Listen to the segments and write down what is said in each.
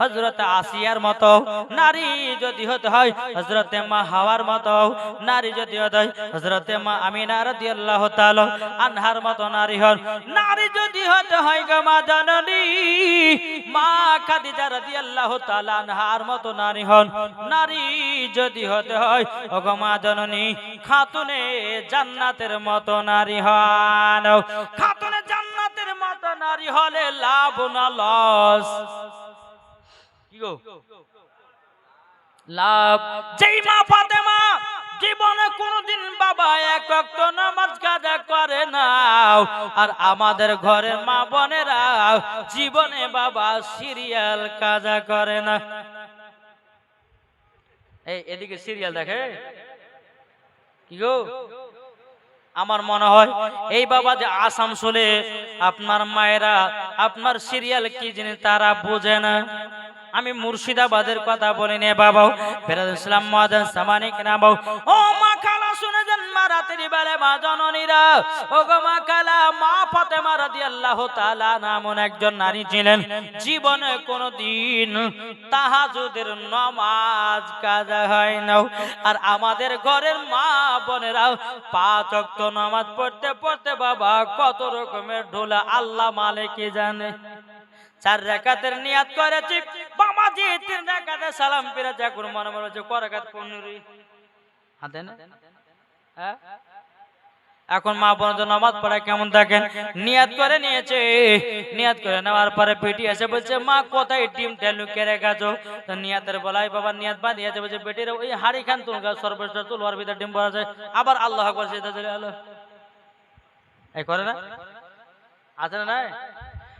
হজরত আসিয়ার মতো, নারী যদি হতে হয় হজরতে মা হাওয়ার মতো, নারী যদি হতে হয় মা আমিনা রাদিয়াল্লাহু তাআলা আনহার মতো নারী হন। নারী যদি হতে হয় গো মা জননী, মা খাদিজা রাদিয়াল্লাহু তাআলা আনহার মতো নারী হন। নারী যদি হতে হয়, ও গো মা জননী, খাতুনে জান্নাতের মতো নারী হন। খাতুনে জান্নাতের মতো নারী হলে লাভ না লস। লাভ। যেই মা ফাতেমা জীবনে কোনদিন বাবা এক নামাজ কাজা করে না আর আমাদের ঘরের মা বোনেরা জীবনে বাবা সিরিয়াল কাজা করে না। এই এদিকে সিরিয়াল দেখে। কি গো? আমার মনে হয় এই বাবা যে আসানসোলে আপনার মায়েরা আপনার সিরিয়াল কি জিনিস তারা বোঝে না। আমি মুর্শিদাবাদের কথা বলি নে বাবাও ফেরাদ ইসলাম মহাদান সামানিক নামাও ও মা খালা শুনে যান মা রাতের বেলা মা জননীরা। ও গো মা খালা মা ফাতেমা রাদিয়াল্লাহু তাআলা নামন একজন নারী ছিলেন। জীবনে কোনোদিন তাহাজুদের নামাজ কাজা হয় না আর আমাদের ঘরের মা বোনেরাও পাঁচ ওয়াক্ত নামাজ পড়তে পড়তে বাবা কত রকমের ঢোলা আল্লাহ মালিকই জানে? চার রেখাতের নিয়াত করেছি। বাবাজি তিন রেখাতে সালাম ফিরে যা মনে মনে হচ্ছে করাকাত পনেরোই হাতে না? হ্যাঁ? এখন মা বোন তো নামাজ পড়ায় কেমন থাকেন নিয়াত করে নিয়েছে। নিয়াত করে নেওয়ার পরে পেটি এসে বলছে, মা, কোথায় ডিম টেলু কেড়ে গেছো তো নিয়াতের বলাই, বাবা, নিয়াত বাঁধিয়েছে বলছে পেটির ওই হাড়ি খান তুল গা সর্বস্ব তুলবার ভিতরে ডিম পড়া যায় আবার আল্লাহ চলে আলো এই করে না? আছে না নাই?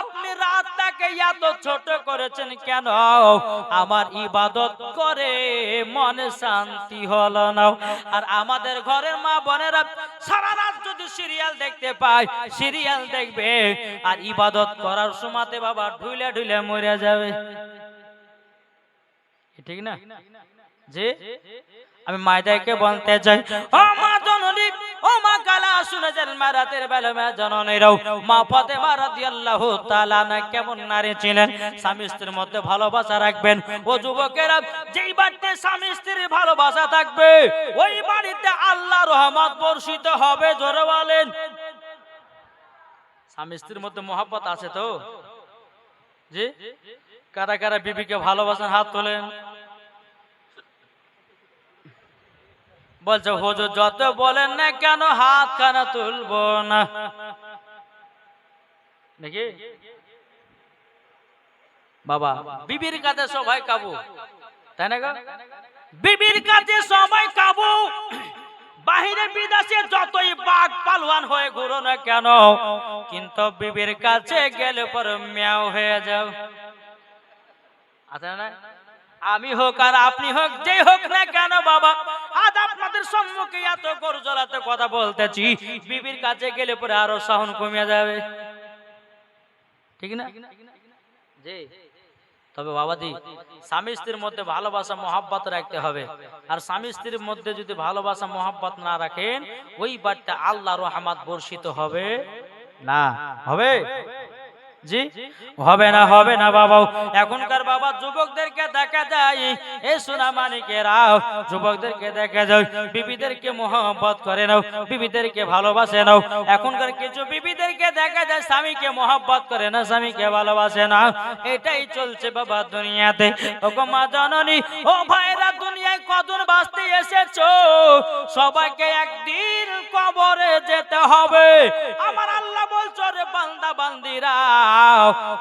আপনি রাতটাকে এত ছোট করেছেন কেন? আমার ইবাদত করে মনে শান্তি হলো না। আর আমাদের ঘরের মা বোনেরা সারা রাত যদি সিরিয়াল দেখতে পায়, সিরিয়াল দেখবে, আর ইবাদত করার সময়তে বাবা ঢুলে ঢুলে মরে যাবে। ঠিক না? যে আমি মায়দাকে বলতে চাই, ও মা জননী, ও মা কালা শুনে যান মা রাতের বেলা, মা জননীরাও, মা ফাতেমা রাদিয়াল্লাহু তাআলা না কেমন নারী ছিলেন? স্বামী স্ত্রীর মধ্যে ভালোবাসা রাখবেন। ও যুবকেরা, যেই বাড়িতে স্বামী স্ত্রীর ভালোবাসা থাকবে, ওই বাড়িতে আল্লাহ রহমত বর্ষিত হবে, জোরে বলেন। স্বামী স্ত্রীর মধ্যে মহাব্বত আছে তো? জি? কারা কারা বিবিকে ভালোবাসেন হাত তোলেন? বলছে, হুজুর, যত বলেন না কেন হাত খানা তুলবো না? নাকি? বাবা, বিবির কাছে সবাই কাবু। তাই না গো? বিবির কাছে সবাই কাবু। বাহিরে বিদেশে যতই বাঘ পালওয়ান হয়ে ঘুরো না কেন, কিন্তু বিবির কাছে গেলে পর ম্যাও হয়ে যাও। আছে না আমি হোক আর আপনি হোক, যেই হোক না কেন বাবা, আজ আপনাদের সম্মুখে এত গরু জলাতে কথা বলতেছি, বিবির কাছে গেলে পরে আরও সাহন কমে যাবে। ঠিক না? জি। তবে বাবাজি, স্বামী স্ত্রীর মধ্যে ভালোবাসা, মহাব্বত রাখতে হবে। আর স্বামী স্ত্রীর মধ্যে যদি ভালোবাসা, মহাব্বত না রাখেন, ওই বাড়িতে আল্লাহ রহমাত বর্ষিত হবে। না, হবে? জি? হবে না হবে না, বাবা। এখনকার বাবা যুবকদেরকে দেখা যায় এ সোনা মানিকেরাও যুবকদেরকে দেখা যায়, বিবিদেরকে মোহাম্মত করে নাও, বিবিদেরকে ভালোবাসে নাও। এখনকার কিছু বিবিদেরকে দেখা যায়, স্বামীকে মোহাম্মত করে না স্বামীকে ভালোবাসে না এটাই চলছে বাবা দুনিয়াতে। ও গো মা জননী, ও ভাইরা দুনিয়ায় কদর বাঁচতে এসেছ? সবাইকে একদিন কবরে যেতে হবে। আমার আল্লাহ বলছো রে বান্দা বান্দিরা,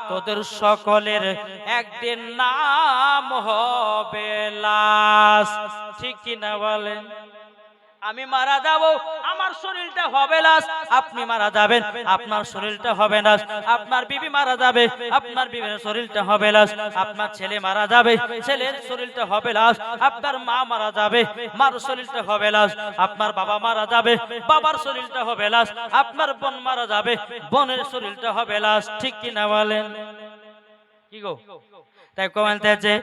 তোদের সকলের একদিন নাম হবে লাশ। ঠিক কিনা বলেন? আমি মারা যাব আমার শরীরটা হবে লাশ, আপনি মারা যাবেন। আপনার শরীরটা হবে লাশ, আপনার বিবি মারা যাবে। আপনার বিবির শরীরটা হবে লাশ, আপনার ছেলে মারা যাবে। ছেলের শরীরটা হবে লাশ, আপনার মা মারা যাবে। মার শরীরটা হবে লাশ, আপনার বাবা মারা যাবে। বাবার শরীরটা হবে লাশ, আপনার বোন মারা যাবে। বোনের শরীরটা হবে লাশ, ঠিক কিনা বলেন? কি গো? তাই কমেন্টেছে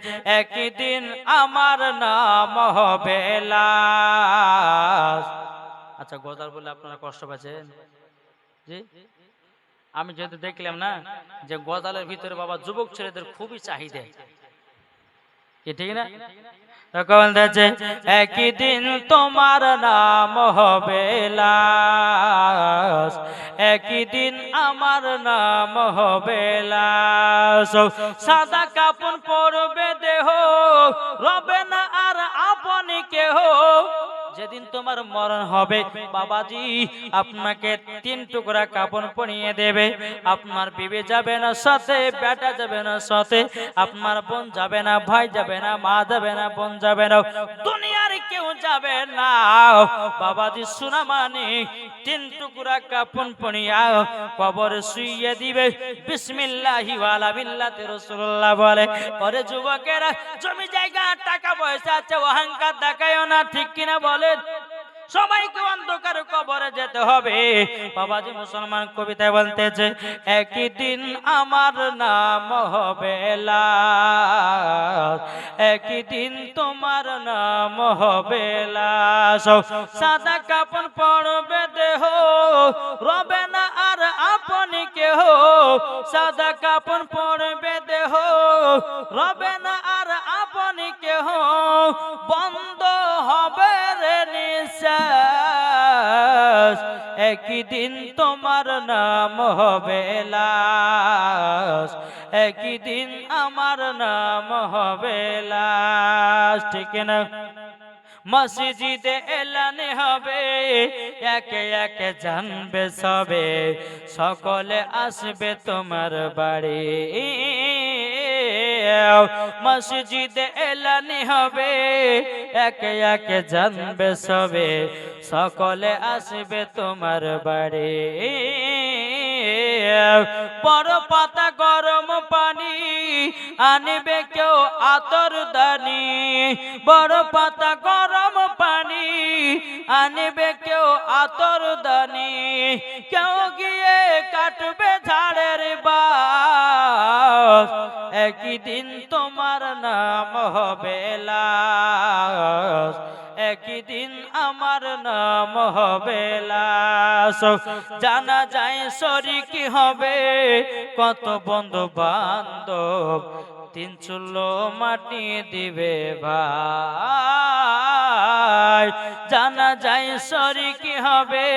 একই দিন আমার নাম হবে লাশ। আচ্ছা গজাল বলে আপনারা কষ্ট পাচ্ছেন? জি? আমি যেহেতু দেখলাম না যে গজালের ভিতরে বাবা যুবক ছেলেদের খুবই চাহিদা। ঠিক না? তো কমেন্টেছে একই দিন তোমার নাম হবে লাশ। একই দিন আমার নাম হবে সাদা কাপড় পরবে দেহ, রবে না আর আপনি কেহ। যেদিন তোমার মরণ হবে, বাবাজি আপনাকে তিন টুকরা কাপড় পরিয়ে দেবে। আপনার বিবে যাবে না সাথে, বেটা যাবে না সাথে, আপনার বোন যাবে না, ভাই যাবে না, মা যাবে না, বোন যাবে না, দুনিয়ার কেউ যাবে না। বাবাজি শোনা মানে তিন টুকরা কাপড় পরিয়া কবরে শুইয়ে দিবে। বিসমিল্লাহি ওয়ালা বিল্লাতি রাসূলুল্লাহ বলে, ওরে যুবকেরা, জমি জায়গা, টাকা পয়সা আছে, অহংকার দেখায়ও না, ঠিক কিনা বলেন, সবাইকে অন্ধকার কবরে যেতে হবে। বাবাজি মুসলমান কবিতায় বলতেছে একই দিন আমার নাম হবে একই দিন তোমার নাম হবে সাদা কাপড় পড়বে দেহ, রবে না আর আপনি কেহ। সাদা কাপড় পড়বে দেহ, রবে না আর আপনি কেহ। বন্ধ নিঃশ্বাস একই দিন তোমার নাম হবে লাশ। একই দিন আমার নাম হবে ঠিক না মসজিদে এলানে হবে, একে একে জানবে সবে। সকলে আসবে তোমার বাড়ি। মসজিদে এলানি হবে, একে একে জানবে সবে, সকলে আসবে তোমার বাড়ি। বড় পাতা গরম পানি আনবে কেউ আতর দানি, বড় পাতা গরম পানি আনবে কেউ আতর দানি, কেউ লাশ জানা যায় শরিকি হবে। কত বন্ধু বান্ধব তিন চুল্লো মাটি দিবে ভাই। জানা যায় শরিকি হবে।